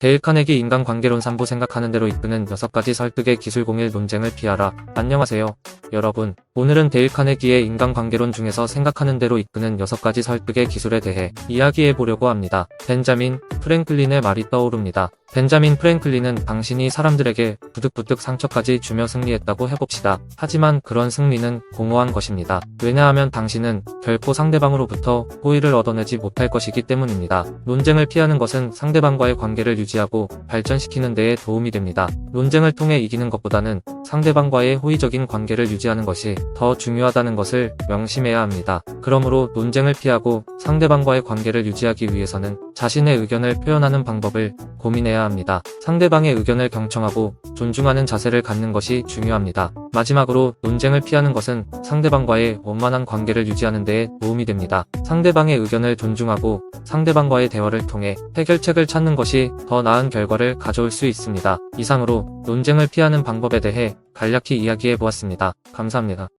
데일 카네기 인간관계론 3부 생각하는 대로 이끄는 6가지 설득의 기술 공일 논쟁을 피하라. 안녕하세요. 여러분, 오늘은 데일 카네기의 인간관계론 중에서 생각하는 대로 이끄는 6가지 설득의 기술에 대해 이야기해 보려고 합니다. 벤자민 프랭클린의 말이 떠오릅니다. 벤자민 프랭클린은 당신이 사람들에게 부득부득 상처까지 주며 승리했다고 해봅시다. 하지만 그런 승리는 공허한 것입니다. 왜냐하면 당신은 결코 상대방으로부터 호의를 얻어내지 못할 것이기 때문입니다. 논쟁을 피하는 것은 상대방과의 관계를 유지하고 발전시키는 데에 도움이 됩니다. 논쟁을 통해 이기는 것보다는 상대방과의 호의적인 관계를 유지하는 것이 더 중요하다는 것을 명심해야 합니다. 그러므로 논쟁을 피하고 상대방과의 관계를 유지하기 위해서는 자신의 의견을 표현하는 방법을 고민해야 합니다. 상대방의 의견을 경청하고 존중하는 자세를 갖는 것이 중요합니다. 마지막으로 논쟁을 피하는 것은 상대방과의 원만한 관계를 유지하는 데에 도움이 됩니다. 상대방의 의견을 존중하고 상대방과의 대화를 통해 해결책을 찾는 것이 더 나은 결과를 가져올 수 있습니다. 이상으로 논쟁을 피하는 방법에 대해 간략히 이야기해 보았습니다. 감사합니다.